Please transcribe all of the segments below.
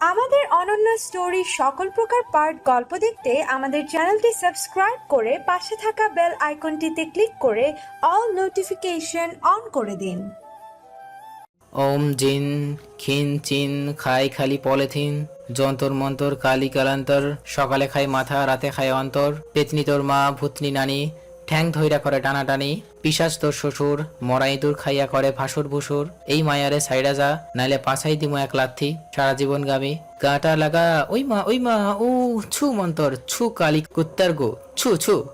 আমাদের অনন্য স্টোরি সকল প্রকার পার্ট গল্প দেখতে আমাদের চ্যানেলটি সাবস্ক্রাইব করে পাশে থাকা বেল আইকনটিতে ক্লিক করে অল নোটিফিকেশন অন করে দিন। ওম জিন খিন চিন, খাই খালি পলিথিন, যন্তর মন্তর, কালি কালান্তর, সকালে খায় মাথা, রাতে খায় অন্তর, পেতনি তোর মা, ভূতনি নানি ঠ্যাং ধইরা করে টানাটানি পিসাস তোর শ্বশুর মরা ইঁদুর খাইয়া করে ভাসুর ভুসুর এই মায়ারে সাইডা যা নাইলে পাছাই দিমো এক লাথি সারা জীবন গামি গাটা লাগা ওই মা ওই মা ও ছু মন্তর ছু কালি কুত্তার গো ছু ছু।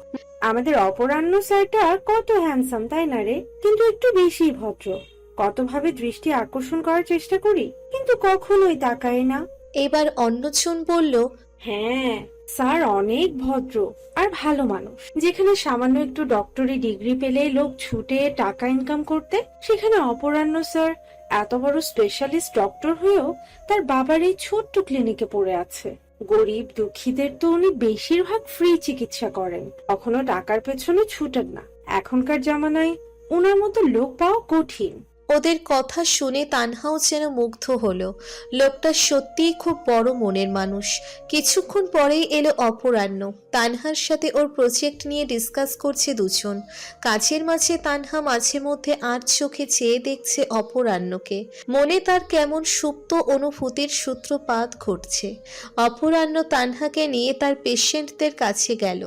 আমাদের অপরাহ্ন স্যারটা কত হ্যান্ডসাম তাই না রে? কিন্তু একটু বেশি ভদ্র। কতভাবে দৃষ্টি আকর্ষণ করার চেষ্টা করি কিন্তু কখনোই তাকায় না। এবার অন্নজন বলল হ্যাঁ স্যার অনেক ভদ্র আর ভালো মানুষ। যেখানে সামান্য একটু ডক্টরি ডিগ্রি পেলে লোক ছুটে টাকা ইনকাম করতে, সেখানে অপরাহ্ন স্যার এত বড় স্পেশালিস্ট ডক্টর হয়েও তার বাবার এই ছোট্ট ক্লিনিকে পড়ে আছে। গরিব দুঃখীদের তো উনি বেশিরভাগ ফ্রি চিকিৎসা করেন। কখনো টাকার পেছনে ছুটেন না। এখনকার জামানায় ওনার মতো লোক পাওয়া কঠিন। ওদের কথা শুনে তানহাও যেন মুগ্ধ হলো। লোকটা সত্যিই খুব বড় মনের মানুষ। কিছুক্ষণ পরেই এলো অপরাহ্ন। তানহার সাথে ওর প্রজেক্ট নিয়ে ডিসকাস করছে দুজন। কাজের মাঝে তানহা মাঝে মধ্যে আর চোখে চেয়ে দেখছে অপরাহ্নকে। মনে তার কেমন সুপ্ত অনুভূতির সূত্রপাত ঘটছে। অপরাহ্ন তানহাকে নিয়ে তার পেশেন্টদের কাছে গেল।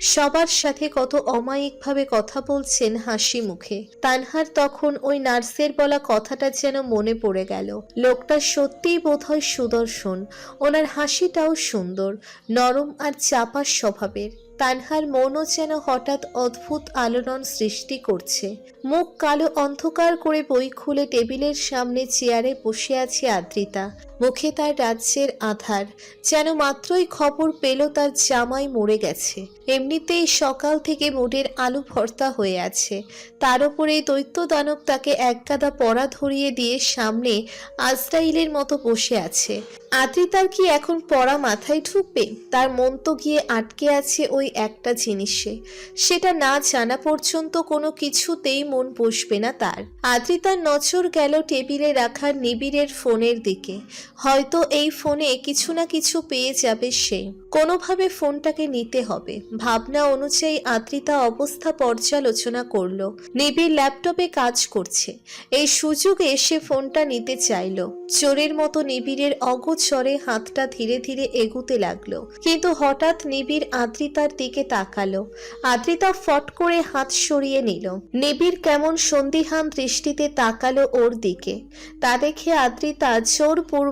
সবার সাথে কত অমায়িকভাবে কথা বলছেন হাসি মুখে তানহার তখন ওই নার্সের বলা কথাটা যেন মনে পড়ে গেল। লোকটা সত্যিই বোধহয় সুদর্শন। ওনার হাসিটাও সুন্দর, নরম আর চাপা স্বভাবের। তানহার মনও যেন হঠাৎ অদ্ভুত আলোড়ন সৃষ্টি করছে। মুখ কালো অন্ধকার করে বই খুলে টেবিলের সামনে চেয়ারে বসে আছে আদ্রিতা। মুখে তার রাজ্যের আধার। যেন মাত্রই খবর পেল তার জামাই মরে গেছে। এমনিতেই সকাল থেকে মুডের আলু ভর্তা হয়ে আছে। তার উপরে দৈত্য দানব তাকে একগাদা পড়া ধরিয়ে দিয়ে সামনে আজরাইলের মতো বসে আছে। আদ্রিতার কি এখন পড়া মাথায় ঢুকবে? তার মন তো গিয়ে আটকে আছে ওই একটা জিনিসে। সেটা না জানা পর্যন্ত কোনো কিছুতেই মন বসবে না তার। আদ্রিতার নজর গেল টেবিলে রাখা নিবিড়ের ফোনের দিকে। হয়তো এই ফোনে কিছু না কিছু পেয়ে যাবে সে। কোনোভাবে ফোনটাকে নিতে হবে। ভাবনা অনুযায়ী আদ্রিতা অবস্থা পর্যালোচনা করল। নিবিড় ল্যাপটপে কাজ করছে। এই সুযোগে সে ফোনটা নিতে চাইলো। চোরের মতো নিবিড়ের অগোচরে হাতটা ধীরে ধীরে এগুতে লাগল। কিন্তু হঠাৎ নিবিড় আদ্রিতার দিকে তাকালো। আদ্রিতা ফট করে হাত সরিয়ে নিল। নিবিড় কেমন সন্দিহান দৃষ্টিতে তাকালো ওর দিকে। তা দেখে আদ্রিতা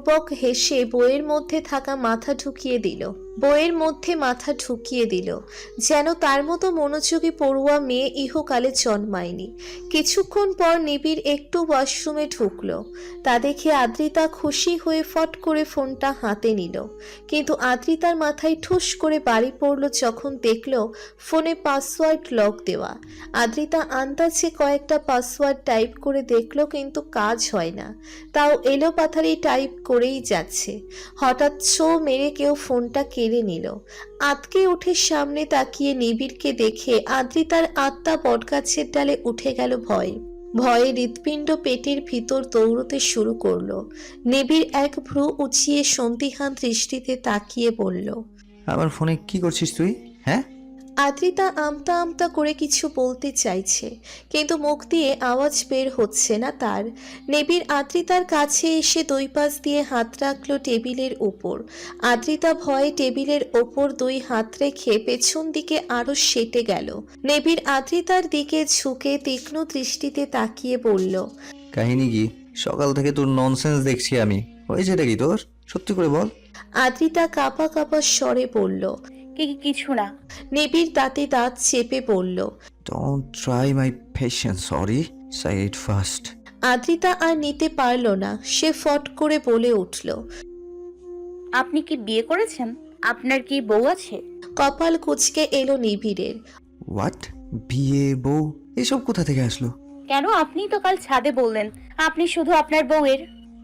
জোরপূর্বক হেসে বইয়ের মধ্যে থাকা মাথা ঢুকিয়ে দিল। বইয়ের মধ্যে মাথা ঢুকিয়ে দিল। যেন তার মতো মনোযোগী পড়ুয়া মেয়ে ইহকালে জন্মায়নি। কিছুক্ষণ পর নিবিড় একটু ওয়াশরুমে ঢুকলো। তা দেখে আদ্রিতা খুশি হয়ে ফট করে ফোনটা হাতে নিল। কিন্তু আদ্রিতার মাথায় ঠুস করে বাড়ি পড়ল যখন দেখল ফোনে পাসওয়ার্ড লক দেওয়া। আদ্রিতা আন্দাজে কয়েকটা পাসওয়ার্ড টাইপ করে দেখল কিন্তু কাজ হয় না। তাও এলো পাথারি টাইপ করেই যাচ্ছে। হঠাৎ ছো মেরে কেউ ফোনটা কেড়ে নিল। আতকে উঠে সামনে তাকিয়ে নিবিড়কে দেখে আদ্রিতার আত্মা বটগাছের ডালে উঠে গেল ভয়। ভয়ে হৃৎপিণ্ড পেটের ভিতর দৌড়তে শুরু করল। নিবিড় এক ভ্রু উঁচিয়ে সন্দিহান দৃষ্টিতে তাকিয়ে বলল, আমার ফোনে কি করছিস তুই? হ্যাঁ? আদ্রিতা আমতা আমতা করে কিছু বলতে চাইছে কিন্তু মুখ দিয়ে আওয়াজ বের হচ্ছে না তার। নেবির আদ্রিতার কাছে এসে দুই পাশ দিয়ে হাত রাখল টেবিলের উপর। আদ্রিতা ভয়ে টেবিলের ওপর দুই হাত রেখে পেছন দিকে আরও সেটে গেল। নেবির আদ্রিতার দিকে ঝুঁকে তীক্ষ্ণ দৃষ্টিতে তাকিয়ে বলল কাহিনী কি? সকাল থেকে তোর ননসেন্স দেখছি আমি। হয়েছেটা কি তোর? সত্যি করে বল। আদ্রিতা কাপা কাপা স্বরে বলল কি কিছু না। নেবির দাঁতে দাঁত চেপে বলল don't try my patience sorry say it first Adrita আর নিতে পারল না সে ফট করে বলে উঠল আপনি কি বিয়ে করেছেন? আপনার কি বউ আছে? কপাল কুচকে এলো নিবিড়ের। হোয়াট বিয়ে বউ? এসব কোথা থেকে আসলো? কেন আপনি তো কাল ছাদে বললেন আপনি শুধু আপনার বউয়ের।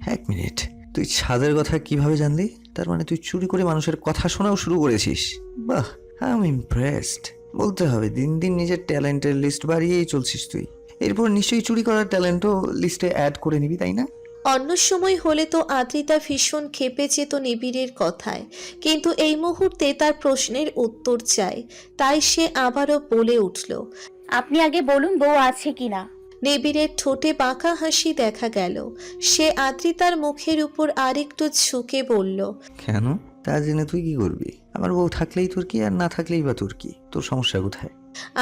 এক মিনিট তুই ছাদের কথা কীভাবে জানলি? তার মানে তুই চুরি করে মানুষের কথা শোনাও শুরু করেছিস? বাহ আই এম ইমপ্রেসড বলতে হবে দিন দিন নিজের ট্যালেন্টের লিস্ট বাড়িয়েই চলছিস তুই। এরপর নিশ্চয়ই চুরি করার ট্যালেন্টও লিস্টে অ্যাড করে নিবি তাই না? অন্য সময় হলে তো আদ্রিতা ভীষণ ক্ষেপে যেত নিবিড়ের কথায় কিন্তু এই মুহূর্তে তার প্রশ্নের উত্তর চাই তাই সে আবারও বলে উঠল আপনি আগে বলুন বউ আছে কিনা। নিবিড়ের ঠোঁটে বাঁকা হাসি দেখা গেল। সে আদ্রিতার মুখের উপর আরেকটু ঝুঁকে বলল কেন? তা জেনে তুই কি করবি? আমার বউ থাকলেই তোর কি আর না থাকলেই বা তোর কি তোর সমস্যা কোথায়?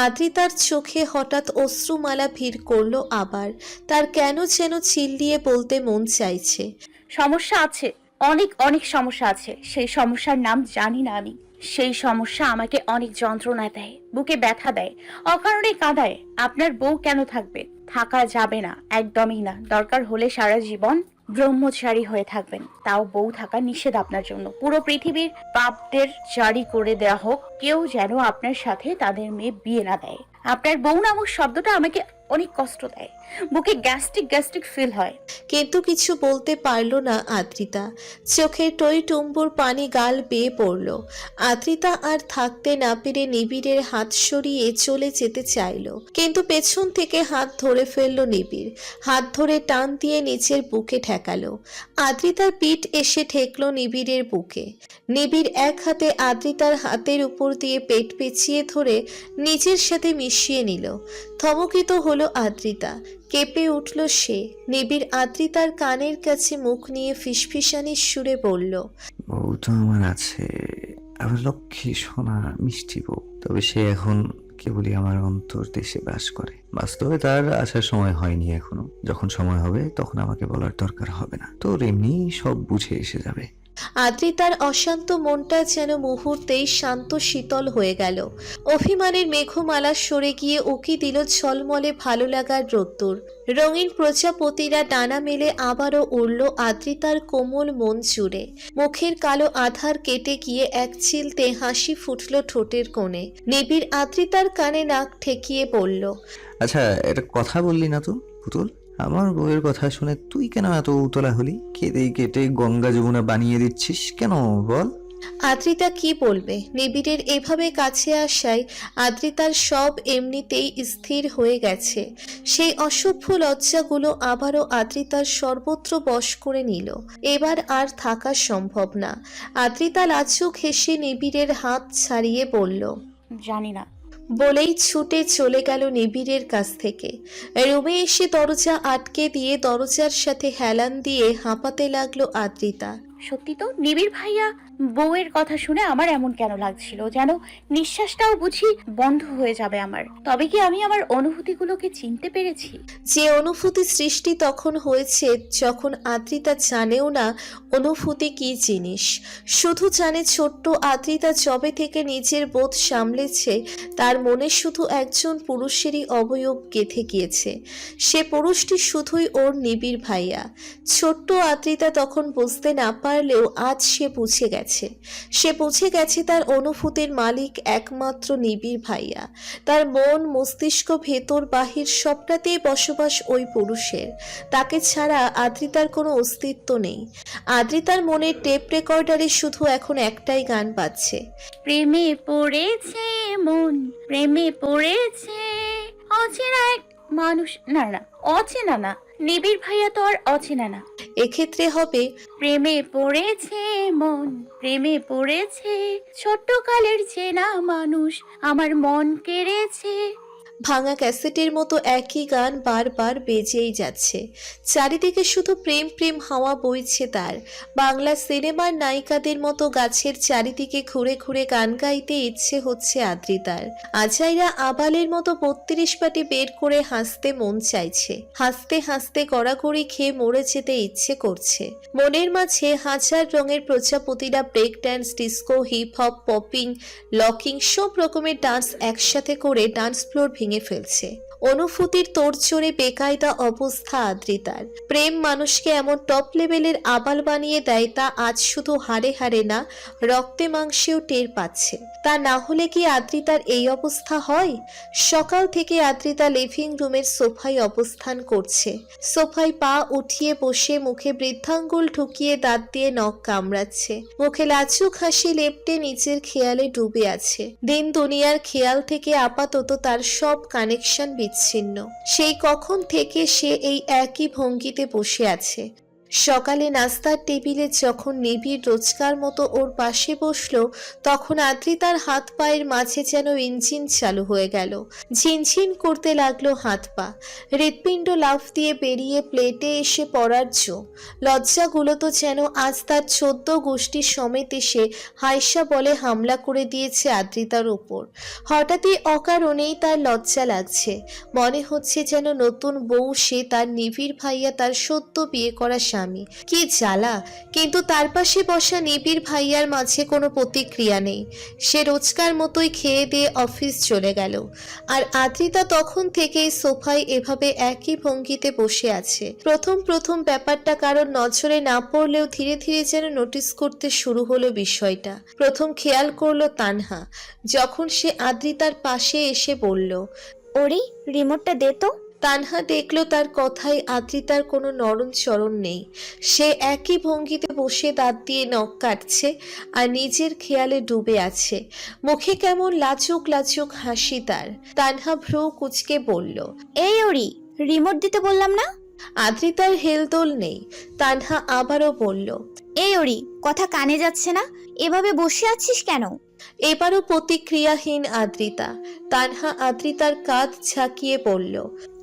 আদ্রিতার চোখে হঠাৎ অশ্রুমালা ভিড় করল আবার। তার কেন যেন চিল্লিয়ে বলতে মন চাইছে। সমস্যা আছে অনেক অনেক সমস্যা আছে। সেই সমস্যার নাম জানি না আমি। সেই সমস্যা আমাকে অনেক যন্ত্রণা দেয় বুকে ব্যথা দেয় অকারণে কাঁদায়। আপনার বউ কেন থাকবে? থাকা যাবে না, একদমই না। দরকার হলে সারা জীবন ব্রহ্মচারী হয়ে থাকবেন। তাও বউ থাকা নিষেধ আপনার জন্য। পুরো পৃথিবীর পাপদের জারি করে দেওয়া হোক, কেউ যেন আপনার সাথে তাদের মেয়ে বিয়ে না দেয়। আপনার বউ নামক শব্দটা আমাকে অনেক কষ্ট দেয়। বুকে গ্যাস্ট্রিক গ্যাস্ট্রিক ফিল হয়। কিন্তু কিছু বলতে পারল না আদ্রিতা। চোখের টই টুম্বুর পানি গাল বেয়ে পড়ল। আদ্রিতা আর থাকতে না পেরে নিবিড়ের হাত সরিয়ে চলে যেতে চাইল। কিন্তু পেছন থেকে হাত ধরে ফেলল নিবিড়। হাত ধরে টান দিয়ে নিচের বুকে ঠেকালো। আদ্রিতার পিঠ এসে ঠেকলো নিবিড়ের বুকে। নিবিড় এক হাতে আদ্রিতার হাতের উপর দিয়ে পেট পেঁচিয়ে ধরে নিজের সাথে মিশিয়ে নিল। থমকিত হলো আদ্রিতা। কেঁপে উঠল সে। নিবিড় আদ্রিতার কানের কাছে মুখ নিয়ে ফিসফিসানির সুরে বলল, বউ তো আমার আছে আমার লক্ষ্মী, সোনা, মিষ্টি বউ। তবে সে এখন কেবলই আমার অন্তর দেশে বাস করে। বাস্তবে তার আসার সময় হয়নি এখনও। যখন সময় হবে, তখন আমাকে বলার দরকার হবে না। তোর এমনি সব বুঝে এসে যাবে। আদ্রিতার অশান্ত মনটা যেন মুহূর্তেই শান্ত শীতল হয়ে গেল। অভিমানের মেঘমালা সরে গিয়ে উকি দিল ঝলমলে ভালো লাগার রোদ্দুর। রঙিন প্রজাপতিরা ডানা মেলে আবারও উড়ল আদ্রিতার কোমল মন জুড়ে। মুখের কালো আধার কেটে গিয়ে এক চিলতে হাসি ফুটল ঠোঁটের কোণে। নিবিড় আদ্রিতার কানে নাক ঠেকিয়ে বলল আচ্ছা এটা কথা বললি না তো, পুতুল? আমার বউয়ের কথা শুনে তুই কেন এত উতলা হলি? কেঁদে কেটে গঙ্গা যমুনা বানিয়ে দিচ্ছিস কেন বল? আদ্রিতা কি বলবে? নিবিড়ের এভাবে কাছে আসায় আদ্রিতার সব এমনিতেই স্থির হয়ে গেছে। সেই অসভ্য লজ্জাগুলো আবারও আদ্রিতার সর্বত্র বশ করে নিল। এবার আর থাকা সম্ভব না। আদ্রিতা লাজুক হেসে নিবিড়ের হাত ছাড়িয়ে বলল জানি না। বলেই ছুটে চলে গেল নিবিড়ের কাছ থেকে। রুমে এসে দরজা আটকে দিয়ে দরজার সাথে হেলান দিয়ে হাঁপাতে লাগল আদ্রিতা। সত্যি তো, নিবিড় ভাইয়া বউয়ের কথা শুনে আমার এমন কেন লাগছিল? যেন নিঃশ্বাসটাও বুঝি বন্ধ হয়ে যাবে আমার। তবে কি আমি আমার অনুভূতিগুলোকে চিনতে পেরেছি? যে অনুভূতি সৃষ্টি তখন হয়েছে, যখন আদ্রিতা জানেও না অনুভূতি কি জিনিস। শুধু জানে ছোট্ট আদ্রিতা জবে থেকে নিজের বোধ সামলেছে, তার মনে শুধু একজন পুরুষেরই অবয়ব গেঁথে গিয়েছে। সে পুরুষটি শুধুই ওর নিবিড় ভাইয়া। ছোট্ট আদ্রিতা তখন বুঝতে না পারলেও আজ সে বুঝে গেছে। সে বুঝে গেছে তার অনুভূতির মালিক একমাত্র নিবিড় ভাইয়া। তার মন, মস্তিষ্ক, ভেতর, বাহির সবটাতেই বসবাস ওই পুরুষের। তাকে ছাড়া আদ্রিতার কোনো অস্তিত্ব নেই। আদ্রিতার মনের টেপ রেকর্ডারে শুধু এখন একটাই গান বাজছে। প্রেমে পড়েছে মন, প্রেমে পড়েছে অচেনা এক মানুষ না না, অচেনা না। নিবিড় ভাইয়া তো আর অচেনা না। এক্ষেত্রে হবে প্রেমে পড়েছে মন প্রেমে পড়েছে ছোট্ট কালের চেনা মানুষ আমার মন কেড়েছে। ভাঙা ক্যাসেটের মতো একই গান বারবার বেজেই যাচ্ছে। চারিদিকে শুধু প্রেম প্রেম হাওয়া বইছে তার। বাংলা সিনেমার নায়িকাদের মতো গাছের চারিদিকে ঘুরে ঘুরে গান গাইতে ইচ্ছে হচ্ছে আদ্রিতার। আজাইরা আবালের মতো বত্রিশ পাটি বের করে হাসতে মন চাইছে। হাসতে হাসতে গড়াগড়ি খেয়ে মরে যেতে ইচ্ছে করছে। মনের মাঝে হাজার রঙের প্রজাপতিরা break dance disco, hip hop, popping, locking সব রকমের ডান্স একসাথে করে ডান্স ফ্লোর ভেঙে ফেলছে। অনুভূতির তোড়জোড়ে বেকায়দা অবস্থা আদ্রিতার। প্রেম মানুষকে এমন টপ লেভেলের আবাল বানিয়ে দেয় তা আজ শুধু হারে হারে না, রক্তে মাংসেও টের পাচ্ছে। তা না হলে কি আদ্রিতার এই অবস্থা হয়? সকাল থেকে আদ্রিতা লিভিং রুমের সোফায় অবস্থান করছে। সোফায় পা উঠিয়ে বসে মুখে বৃদ্ধাঙ্গুল ঢুকিয়ে দাঁত দিয়ে নখ কামড়াচ্ছে। মুখে লাচুক হাসি লেপটে নিচের খেয়ালে ডুবে আছে। দিন দুনিয়ার খেয়াল থেকে আপাতত তার সব কানেকশন বিচ্ছিন্ন। সেই কখন থেকে সে এই একই ভঙ্গিতে বসে আছে। সকালে নাস্তার টেবিলে যখন নিবিড় রোজকার মতো ওর পাশে বসল, তখন আদ্রিতার হাত পায়ের মাঝে যেন ইঞ্জিন চালু হয়ে গেল। ঝিনঝিন করতে লাগল হাত পা। হৃৎপিণ্ড লাফ দিয়ে বেরিয়ে প্লেটে এসে পড়ার জো। লজ্জাগুলো তো যেন আজ তার চোদ্দ গোষ্ঠী সমেত এসে হাইসা বলে হামলা করে দিয়েছে আদ্রিতার ওপর। হঠাৎই অকারণেই তার লজ্জা লাগছে। মনে হচ্ছে যেন নতুন বউ সে তার নিবিড় ভাইয়া তার সদ্য বিয়ে করা স্বামী কি জ্বালা? কিন্তু তার পাশে বসা নিবিড় ভাইয়ার মাঝে কোনো প্রতিক্রিয়া নেই। সে রোজকার মতোই খেয়ে দিয়ে অফিস চলে গেল। আর আদ্রিতা তখন থেকেই সোফায় এভাবে একই ভঙ্গিতে বসে আছে। প্রথম প্রথম ব্যাপারটা কারোর নজরে না পড়লেও ধীরে ধীরে যেন নোটিস করতে শুরু হলো বিষয়টা। প্রথম খেয়াল করল তানহা। যখন সে আদ্রিতার পাশে এসে বলল, ওরি রিমোটটা দে তো। তানহা দেখল তার কথায় আদ্রিতার কোনো নরম চরণ নেই। সে একই ভঙ্গিতে বসে দাঁত দিয়ে নখ কাটছে আর নিজের খেয়ালে ডুবে আছে। মুখে কেমন লাচুক লাচুক হাসি তার। তানহা ভ্রু কুচকে বলল এই ওরি রিমোট দিতে বললাম না? আদ্রিতার হেলদোল নেই। তানহা আবারও বলল এই ওরি কথা কানে যাচ্ছে না। এভাবে বসে আছিস কেন? এবারও প্রতিক্রিয়াহীন আদ্রিতা। তানহা আদ্রিতার কাঁধ ঝাঁকিয়ে বলল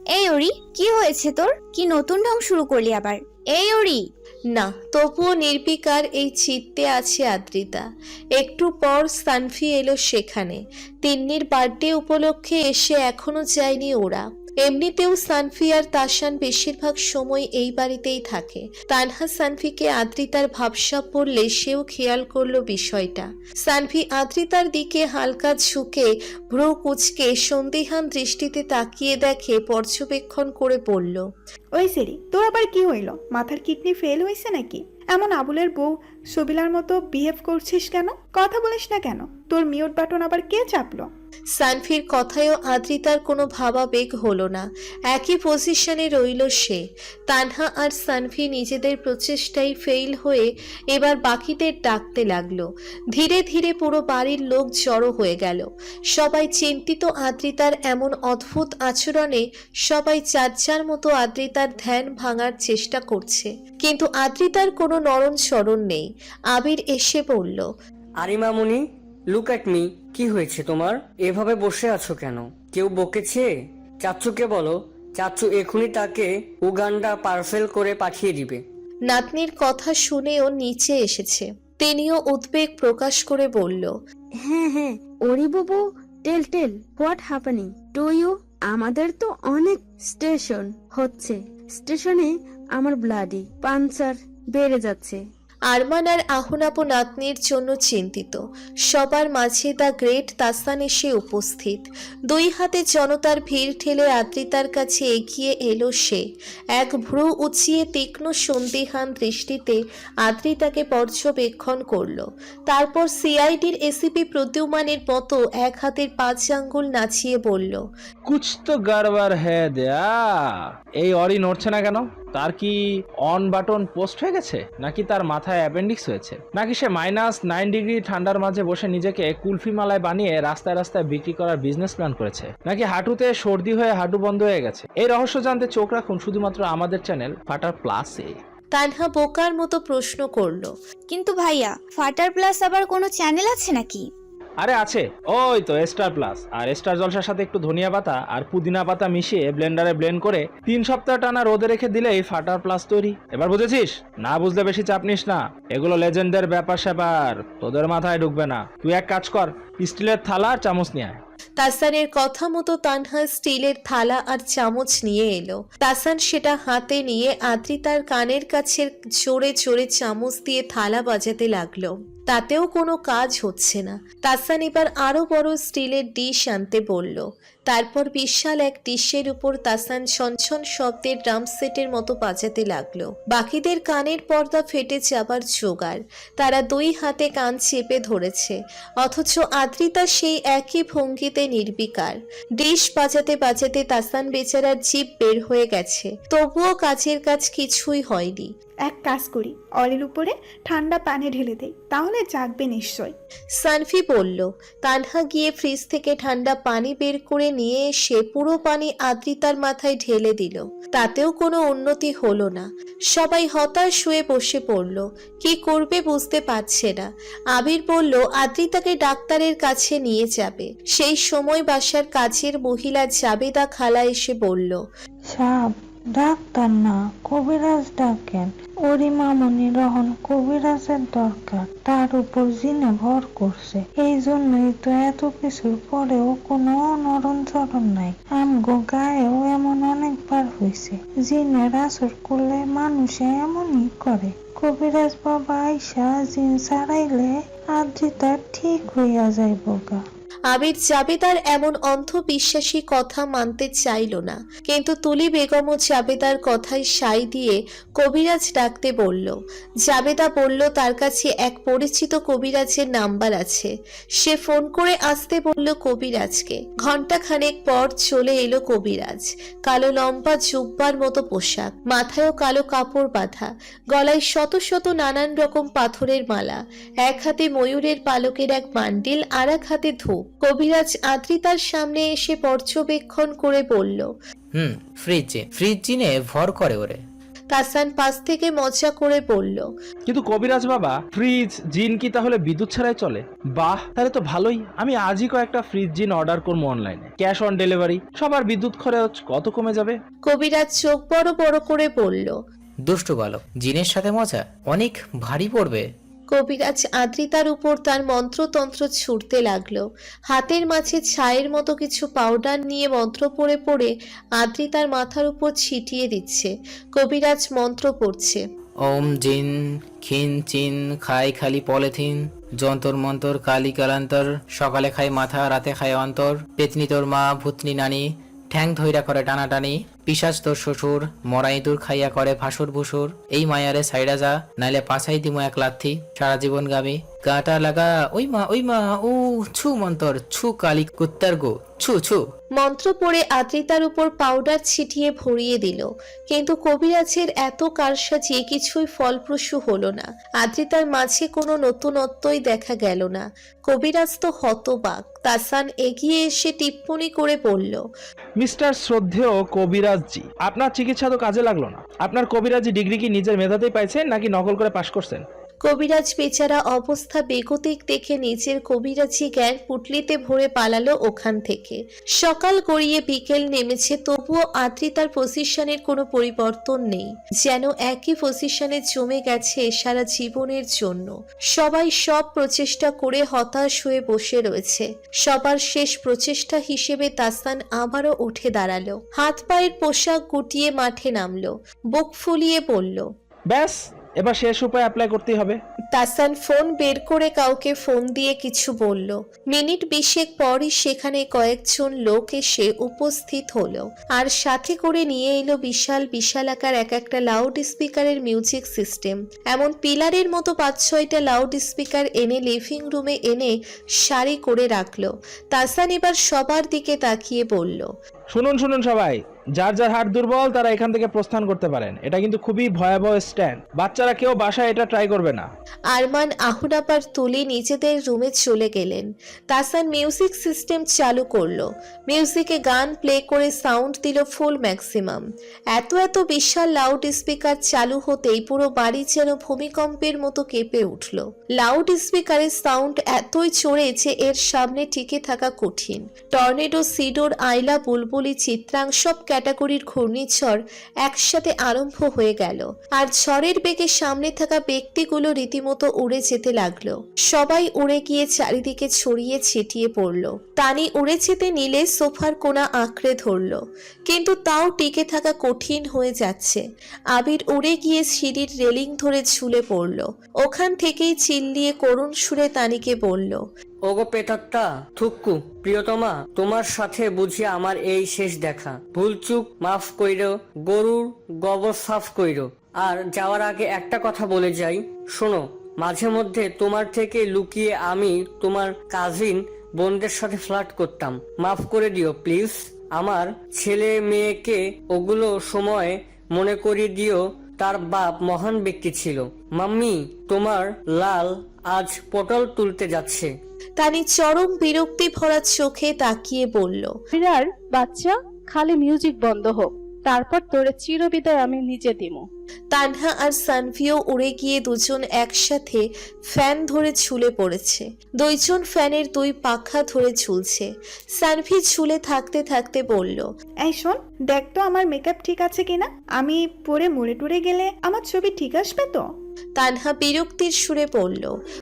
এই ওরি, কি হয়েছে তোর? কি নতুন ঢং শুরু করলি আবার? এই ওরি! না, তবুও নির্বিকার এই চিত্তে আছে আদ্রিতা। একটু পর সানফি এলো সেখানে। তিন্নির বার্থডে উপলক্ষে এসে এখনও যায়নি ওরা। এমনিতেও সানফি আর তাসান বেশিরভাগ সময় এই বাড়িতেই থাকে। তানহা সানফিকে আদ্রিতার ভাবসাব পড়লে সেও খেয়াল করল বিষয়টা। সানফি আদ্রিতার দিকে হালকা ঝুঁকে ভ্রু কুচকে সন্দিহান দৃষ্টিতে তাকিয়ে দেখে পর্যবেক্ষণ করে বলল ওই সেরি তোর আবার কি হইল? মাথার কিডনি ফেল হয়েছে নাকি? এমন আবুলের বউ সবিলার মতো বিহেভ করছিস কেন? কথা বলিস না কেন? তোর মিউট বাটন আবার কে চাপলো? সানফির কথায়ও আদ্রিতার কোনো ভাবাবেগ হলো না। একই পজিশনে রইল সে। তানহা আর সানফি নিজেদের প্রচেষ্টায় ফেইল হয়ে এবার বাকিদের ডাকতে লাগল। ধীরে ধীরে পুরো বাড়ির লোক জড়ো হয়ে গেল। সবাই চিন্তিত আদ্রিতার এমন অদ্ভুত আচরণে সবাই যার যার মতো আদ্রিতার ধ্যান ভাঙার চেষ্টা করছে। কিন্তু আদ্রিতার কোনো নরম চরণ নেই। আবির এসে বলল আরিমা মুনি লুক অ্যাট মি কি হয়েছে তোমার? এভাবে বসে আছো কেন? কেউ বকেছে? চাচ্চুকে বলো চাচ্চু এখনই তাকে উগান্ডা পার্সেল করে পাঠিয়ে দিবে। নাতনির কথা শুনেও নিচে এসেছে। তিনিও উদ্বেগ প্রকাশ করে বলল হ্যাঁ হ্যাঁ ওরি বাবু tell tell what happening to you আমাদের তো অনেক স্টেশন হচ্ছে। স্টেশনে আমার ব্লাডি পাঞ্চার বেড়ে যাচ্ছে। আরমান আর আহুনাপু নাতনির জন্য চিন্তিত। সবার মাঝে দ্য গ্রেট তাসান এসে উপস্থিত। দুই হাতে জনতার ভিড় ঠেলে আদ্রিতার কাছে এগিয়ে এলো সে। এক ভ্রু উঁচিয়ে তীক্ষ্ণ সন্দিহান দৃষ্টিতে আদ্রিতাকে পর্যবেক্ষণ করল। তারপর সিআইডির এসিপি প্রদ্যুমানের মতো এক হাতের পাঁচ আঙ্গুল নাচিয়ে বলল, কুছ তো গড়বড় হ্যাঁ দেয়া। এই অরি নড়ছে না কেন? তার কি অন বাটন পোস্ট হয়ে গেছে? নাকি তার মাথায় অ্যাপেন্ডিক্স হয়েছে? নাকি সে মাইনাস নাইন ডিগ্রি ঠান্ডার মাঝে বসে নিজেকে কুলফি মালায় বানিয়ে রাস্তায় রাস্তায় বিক্রি করার বিজনেস প্ল্যান করেছে? নাকি হাঁটুতে সর্দি হয়ে হাঁটু বন্ধ হয়ে গেছে? এই রহস্য জানতে চোখ রাখুন শুধুমাত্র আমাদের চ্যানেল ফাটার প্লাসে তানহা বোকার মতো প্রশ্ন করল, কিন্তু ভাইয়া ফাটার প্লাস আবার কোনো চ্যানেল আছে নাকি? আরে আছে। ওই তো স্টার প্লাস আর স্টার জলসার সাথে একটু ধনিয়া পাতা আর পুদিনা পাতা মিশিয়ে ব্লেন্ডারে ব্লেন্ড করে তিন সপ্তাহ টানা রোদে রেখে দিলেই ফাটার প্লাস তৈরি। এবার বুঝেছিস? না বুঝলে বেশি চাপ নিস না। এগুলো লেজেন্ডের ব্যাপার স্যাপার। তোদের মাথায় ঢুকবে না। তুই এক কাজ কর, স্টিলের থালা আর চামচ নিয়ে আয়। তাসানের কথা মতো তানহা স্টিলের থালা আর চামচ নিয়ে এলো। তাসান সেটা হাতে নিয়ে আদ্রিতার কানের কাছে জোরে জোরে চামচ দিয়ে থালা বাজাতে লাগল। তাতেও কোনো কাজ হচ্ছে না। তাসান এবার আরও বড় স্টিলের ডিশ আনতে বলল তারপর বিশাল এক ডিশের উপর তাসান ছনছন শব্দের ড্রাম সেটের মতো বাজাতে লাগল। বাকিদের কানের পর্দা ফেটে যাবার জোগাড়। তারা দুই হাতে কান চেপে ধরেছে অথচ আদ্রিতা সেই একই ভঙ্গিতে নির্বিকার। ডিশ বাজাতে বাজাতে তাসান বেচারার জিভ বের হয়ে গেছে। তবুও কাজের কাজ কিছুই হয়নি। এক কাজ করি অলের উপরে ঠান্ডা পানি ঢেলে দেই তাহলে জাগবে নিশ্চয়। সানফি বলল তানহা গিয়ে ফ্রিজ থেকে ঠান্ডা পানি বের করে নিয়ে এসে পুরো পানি আদ্রিতার মাথায় ঢেলে দিল। তাতেও কোনো উন্নতি হলো না। সবাই হতাশ হয়ে বসে পড়ল। কি করবে বুঝতে পারছে না। আবির বলল, আদ্রিতাকে ডাক্তারের কাছে নিয়ে যাবে। সেই সময় বাসার কাছের মহিলা জাবেদা খালা এসে বলল সাপ ডাক্তার না, কবিরাজ ডাকেন। ওরি মামনি রহন কবিরাজের দরকার। তার উপর জিনে ভর করছে। এই জন্যই তো এত কিছুর পরেও কোনো নরম চরণ নাই। আমগো গায়েও এমন অনেকবার হয়েছে জিনের আসর করলে মানুষে এমনই করে। কবিরাজ বাবা আইসা জিন ছাড়াইলে আদ্রিতা ঠিক হইয়া যাইব গা আবির জাবেদার এমন অন্ধবিশ্বাসী কথা মানতে চাইল না। কিন্তু তুলি বেগমও জাবেদার কথায় সাই দিয়ে কবিরাজ ডাকতে বলল, জাবেদা বলল, তার কাছে এক পরিচিত কবিরাজের নাম্বার আছে। সে ফোন করে আসতে বলল কবিরাজকে। ঘণ্টা খানেক পর চলে এলো কবিরাজ। কালো লম্বা জুব্বার মতো পোশাক, মাথায়ও কালো কাপড় বাঁধা, গলায় শত শত নানান রকম পাথরের মালা, এক হাতে ময়ূরের পালকের এক বান্ডিল আর এক হাতে ধূপ। কবিরাজ আদ্রিতার সামনে এসে পর্যবেক্ষণ করে বলল হুম ফ্রিজ জিন ফ্রিজ জিনে ভর করে ওরে। তাসান পাশ থেকে মজা করে বলল কিন্তু কবিরাজ বাবা ফ্রিজ জিন কি তাহলে বিদ্যুৎ ছাড়াই চলে? বাহ তাহলে তো ভালোই। আমি আজই কয়েকটা ফ্রিজ জিন অর্ডার করব অনলাইনে ক্যাশ অন ডেলিভারি সবার বিদ্যুৎ খরচ কত কমে যাবে? কবিরাজ চোখ বড় বড় করে বলল দুষ্টু বালক জিনের সাথে মজা? অনেক ভারী পড়বে। কবিরাজ আদ্রিতার উপর তার মন্ত্রতন্ত্র ছুটতে লাগল। হাতের মাঝে ছায়ের মতো কিছু পাউডার নিয়ে মন্ত্র পড়ে পড়ে আদ্রিতার মাথার উপর ছিটিয়ে দিচ্ছে। কবিরাজ মন্ত্র পড়ছে, ওম জিন খিন চিন, খাই খালি পলিথিন, যন্তর মন্তর, কালি কালান্তর, সকালে খায় মাথা, রাতে খায় অন্তর, পেতনি তোর মা, ভূতনি নানি, ঠ্যাং ধৈরা করে টানাটানি পিসাজ তোর শ্বশুর মরা ইঁদুর খাইয়া করে ভাসুর ভুসুর। এই মায়ারে সাইডা যা, নাইলে পাছাই দিমো এক লাথি, সারা জীবন গাটা লাগা ওই মা ওই মা ও ছু মন্তর ছু কালি কুত্তার গো ছু ছু। মন্ত্র পড়ে আদ্রিতার উপর পাউডার ছিটিয়ে ভরিয়ে দিল। কিন্তু কবিরাজের এত কারসাজি কিছুই ফলপ্রসূ হলো না। আদ্রিতার মাঝে কোনো নতুনত্বই দেখা গেল না। কবিরাজ তো হতবাক। তাসান এগিয়ে এসে টিপ্পনি করে বলল মিস্টার শ্রদ্ধেয় কবিরাজজি আপনার চিকিৎসা তো কাজে লাগল না। আপনার কবিরাজি ডিগ্রি কি নিজের মেধাতেই পাইছেন নাকি নকল করে পাশ করছেন? কবিরাজ বেচারা অবস্থা বেগতিক দেখে নিজের কবিরাজি জ্ঞান পুটলিতে ভরে পালালো ওখান থেকে। সকাল গড়িয়ে বিকেল নেমেছে, তবুও আদ্রিতার পজিশনের কোনো পরিবর্তন নেই। যেন একই পজিশনে জমে গেছে সারা জীবনের জন্য। সবাই সব প্রচেষ্টা করে হতাশ হয়ে বসে রয়েছে। সবার শেষ প্রচেষ্টা হিসেবে তাসান আবারও উঠে দাঁড়াল। হাত পায়ের পোশাক গুটিয়ে মাঠে নামলো। বুক ফুলিয়ে বলল, ব্যাস এবার শেষ উপায় অ্যাপ্লাই করতেই হবে। তাসান ফোন বের করে কাউকে ফোন দিয়ে কিছু বলল। মিনিট বিশেক পরই সেখানে কয়েকজন লোক এসে উপস্থিত হলো। আর সাথে করে নিয়ে এলো বিশাল বিশাল আকার এক একটা লাউড স্পিকারের মিউজিক সিস্টেম এমন পিলারের মতো পাঁচ ছয়টা লাউড স্পিকার এনে লিভিং রুমে এনে সারি করে রাখল। তাসান এবার সবার দিকে তাকিয়ে বলল শুনুন শুনুন সবাই। যার যার হাট দুর্বল, তারা এখান থেকে প্রস্থান করতে পারেন। এটা কিন্তু খুবই ভয়াবহ স্ট্যান্ড বাচ্চারা কেউ বাসায় এটা ট্রাই করবে না। আরমান আহুনাপার তুলে নিজেদের রুমে চলে গেলেন। তাসান মিউজিক সিস্টেম চালু করল। মিউজিকে গান প্লে করে সাউন্ড দিল ফুল ম্যাক্সিমাম এত এত বিশাল লাউড স্পিকার চালু হতেই পুরো বাড়ি যেন ভূমিকম্পের মতো কেঁপে উঠল। লাউড স্পিকারের সাউন্ড এতই চড়ে যে এর সামনে টিকে থাকা কঠিন। টর্নেডো সিডোর আইলা বুলবুলি চিত্রাং সব ক্যাটাগরির ঘূর্ণিঝড় একসাথে আরম্ভ হয়ে গেল। আর ঝড়ের বেগে সামনে থাকা ব্যক্তিগুলো রীতিমতো উড়ে যেতে লাগল। সবাই উড়ে গিয়ে চারিদিকে ছড়িয়ে ছিটিয়ে পড়ল। টানি উড়ে যেতে নিলে সোফার কোনা আঁকড়ে ধরলো। কিন্তু তাও টিকে থাকা কঠিন হয়ে যাচ্ছে। আবির উড়ে গিয়ে সিঁড়ির রেলিং ধরে ঝুলে পড়ল। ওখান থেকেই চিল্লিয়ে করুণ সুরে তানিকে বলল ওগো পেটাত্তা, থুক্কু, প্রিয়তমা, তোমার সাথে বুঝি আমার এই শেষ দেখা। ভুল চুক মাফ কইরো, গরুর গোবর সাফ কইরো। আর যাওয়ার আগে একটা কথা বলে যাই। শোনো, মাঝে মধ্যে তোমার থেকে লুকিয়ে আমি তোমার কাজিন বোনদের সাথে ফ্লার্ট করতাম। মাফ করে দিও প্লিজ আমার ছেলে মেয়েকে ওগুলো সময় মনে করিয়ে দিও, তার বাপ মহান ব্যক্তি ছিল। মাম্মি, তোমার লাল আজ পটল তুলতে যাচ্ছে। তানি চরম বিরক্তি ভরা চোখে তাকিয়ে বলল ফিরার বাচ্চা খালি মিউজিক বন্ধ হোক। তারপর তোরে চিরবিদায় আমি নিজে দিমু। তানহা আর সানভিও উড়ে গিয়ে দুজন একসাথে ফ্যান ধরে ঝুলে পড়েছে। দুইজন ফ্যানের দুই পাখা ধরে ঝুলছে। সানভি ঝুলে থাকতে থাকতে বলল এই শোন দেখ তো আমার মেকআপ ঠিক আছে কিনা। আমি পরে মরে টরে গেলে আমার ছবি ঠিক আসবে তো? তানহা বিরক্তির সুরে পড়ল